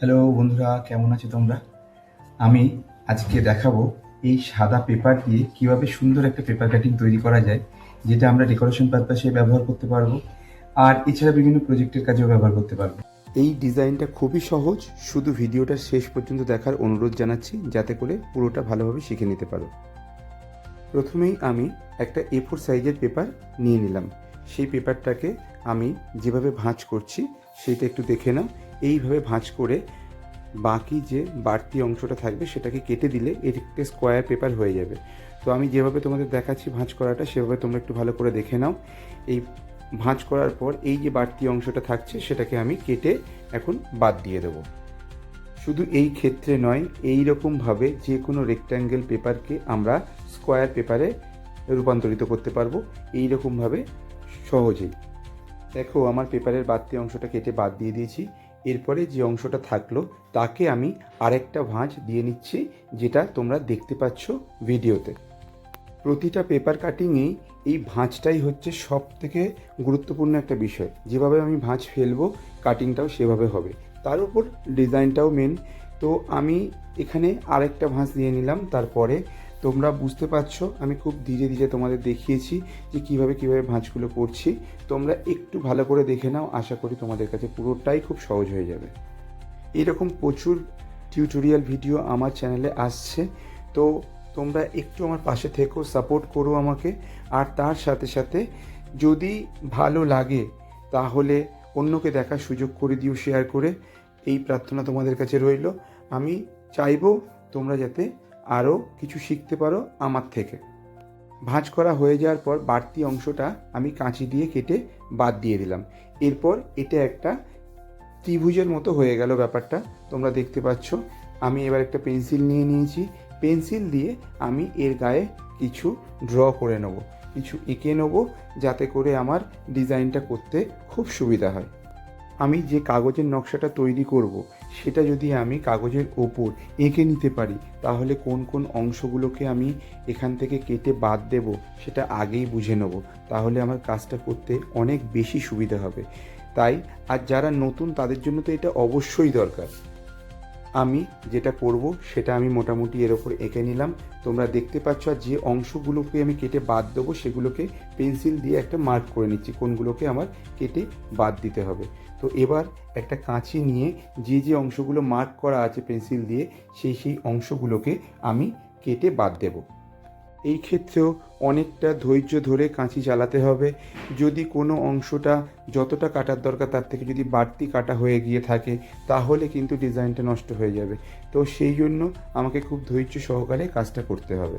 Hello বন্ধুরা, কেমন আছো তোমরা? আমি আজকে দেখাবো এই সাদা পেপার দিয়ে কীভাবে সুন্দর একটা পেপার কাটিং তৈরি করা যায়, যেটা আমরা ডেকোরেশন পারপাসে ব্যবহার করতে পারব, আর এছাড়া বিভিন্ন প্রজেক্টের কাজেও ব্যবহার করতে পারব। এই ডিজাইনটা খুবই সহজ, শুধু ভিডিওটা শেষ পর্যন্ত দেখার অনুরোধ জানাচ্ছি, যাতে করে পুরোটা ভালোভাবে শিখে নিতে পারো। প্রথমেই আমি একটা এ ফোর সাইজের পেপার নিয়ে নিলাম। সেই পেপারটাকে আমি যেভাবে ভাঁজ করছি, সেটা একটু দেখে নাও এইভাবে ভাঁজ করে বাকি যে বাড়তি অংশটা থাকবে সেটাকে কেটে দিলে একটা স্কোয়ার পেপার হয়ে যাবে। তো আমি যেভাবে তোমাদের দেখাচ্ছি ভাঁজ করাটা, সেভাবে তোমরা একটু ভালো করে দেখে নাও। এই ভাঁজ করার পর এই যে বাড়তি অংশটা থাকছে, সেটাকে আমি কেটে এখন বাদ দিয়ে দেবো। শুধু এই ক্ষেত্রে নয় এই রকমভাবে যে কোনো রেক্ট্যাঙ্গেল পেপারকে আমরা স্কোয়ার পেপারে রূপান্তরিত করতে পারব। এই রকমভাবে সহজেই। দেখো, আমার পেপারের বাড়তি অংশটা কেটে বাদ দিয়ে দিয়েছি। এরপরে যে অংশটা থাকল, তাকে আমি আরেকটা ভাঁজ দিয়ে নিচ্ছি, যেটা তোমরা দেখতে পাচ্ছ ভিডিওতে। প্রতিটা পেপার কাটিংয়েই এই ভাঁজটাই হচ্ছে সব থেকে গুরুত্বপূর্ণ একটা বিষয়। যেভাবে আমি ভাঁজ ফেলব, কাটিংটাও সেভাবে হবে। তার উপর ডিজাইনটাও মেন তো আমি এখানে আরেকটা ভাঁজ দিয়ে নিলাম, তারপরে তোমরা বুঝতে পারছ, আমি খুব ধীরে ধীরে তোমাদের দেখিয়েছি যে কীভাবে কীভাবে ভাঁজগুলো করছি। তোমরা একটু ভালো করে দেখে নাও, আশা করি তোমাদের কাছে পুরোটাই খুব সহজ হয়ে যাবে। এরকম প্রচুর টিউটোরিয়াল ভিডিও আমার চ্যানেলে আসছে। তো তোমরা একটু আমার পাশে থেকো সাপোর্ট করো আমাকে। আর তার সাথে সাথে যদি ভালো লাগে, তাহলে অন্যকে দেখার সুযোগ করে দিও শেয়ার করে। এই প্রার্থনা তোমাদের কাছে রইল। আমি চাইব তোমরা যাতে আরও কিছু শিখতে পারো আমার থেকে। ভাঁজ করা হয়ে যাওয়ার পর বাড়তি অংশটা আমি কাঁচি দিয়ে কেটে বাদ দিয়ে দিলাম। এরপর এটা একটা ত্রিভুজের মতো হয়ে গেল ব্যাপারটা। তোমরা দেখতে পাচ্ছ, আমি এবার একটা পেন্সিল নিয়ে নিয়েছি। পেন্সিল দিয়ে আমি এর গায়ে কিছু ড্র করে নেব, কিছু এঁকে নেব যাতে করে আমার ডিজাইনটা করতে খুব সুবিধা হয়। আমি যে কাগজের নকশাটা তৈরি করব, সেটা যদি আমি কাগজের ওপর এঁকে নিতে পারি, তাহলে কোন কোন অংশগুলোকে আমি এখান থেকে কেটে বাদ দেব, সেটা আগেই বুঝে নেব। তাহলে আমার কাজটা করতে অনেক বেশি সুবিধা হবে। তাই, আর যারা নতুন, তাদের জন্য তো এটা অবশ্যই দরকার। আমি যেটা করব, সেটা আমি মোটামুটি এর ওপর এঁকে নিলাম। তোমরা দেখতে পাচ্ছ আর যে অংশগুলোকে আমি কেটে বাদ দেবো, সেগুলোকে পেন্সিল দিয়ে একটা মার্ক করে নিচ্ছি, কোনগুলোকে আমার কেটে বাদ দিতে হবে। তো এবার একটা কাঁচি নিয়ে যে যে অংশগুলো মার্ক করা আছে পেন্সিল দিয়ে, সেই সেই অংশগুলোকে আমি কেটে বাদ দেবো। এই ক্ষেত্রেও অনেকটা ধৈর্য ধরে কাঁচি চালাতে হবে। যদি কোনো অংশটা যতটা কাটার দরকার তার থেকে যদি বাড়তি কাটা হয়ে গিয়ে থাকে, তাহলে কিন্তু ডিজাইনটা নষ্ট হয়ে যাবে। তো সেই জন্য আমাকে খুব ধৈর্য সহকারে কাজটা করতে হবে।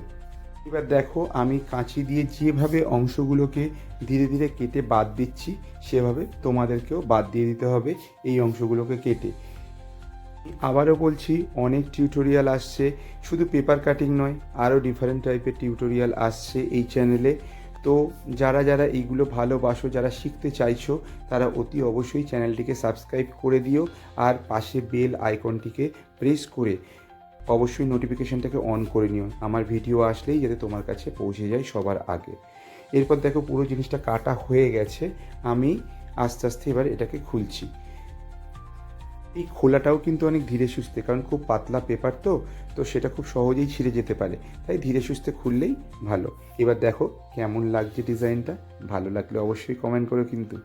এবার দেখো, আমি কাঁচি দিয়ে যেভাবে অংশগুলোকে ধীরে ধীরে কেটে বাদ দিচ্ছি, সেভাবে তোমাদেরকেও বাদ দিয়ে দিতে হবে এই অংশগুলোকে কেটে। আবারও বলছি, অনেক টিউটোরিয়াল আসছে। শুধু পেপার কাটিং নয়, আরও ডিফারেন্ট টাইপের টিউটোরিয়াল আসছে এই চ্যানেলে তো যারা যারা এইগুলো ভালোবাসো, যারা শিখতে চাইছো, তারা অতি অবশ্যই চ্যানেলটিকে সাবস্ক্রাইব করে দিও আর পাশে বেল আইকনটিকে প্রেস করে অবশ্যই নোটিফিকেশনটাকে অন করে নিও। আমার ভিডিও আসলেই যাতে তোমার কাছে পৌঁছে যায় সবার আগে। এরপর দেখো পুরো জিনিসটা কাটা হয়ে গেছে। আমি আস্তে আস্তে এবার এটাকে খুলছি। এই খোলাটাও কিন্তু অনেক ধীরে সুস্থে, কারণ খুব পাতলা পেপার তো তো সেটা খুব সহজেই ছিঁড়ে যেতে পারে। তাই ধীরে সুস্থে খুললেই ভালো। এবার দেখো কেমন লাগছে ডিজাইনটা, ভালো লাগলে অবশ্যই কমেন্ট করো কিন্তু।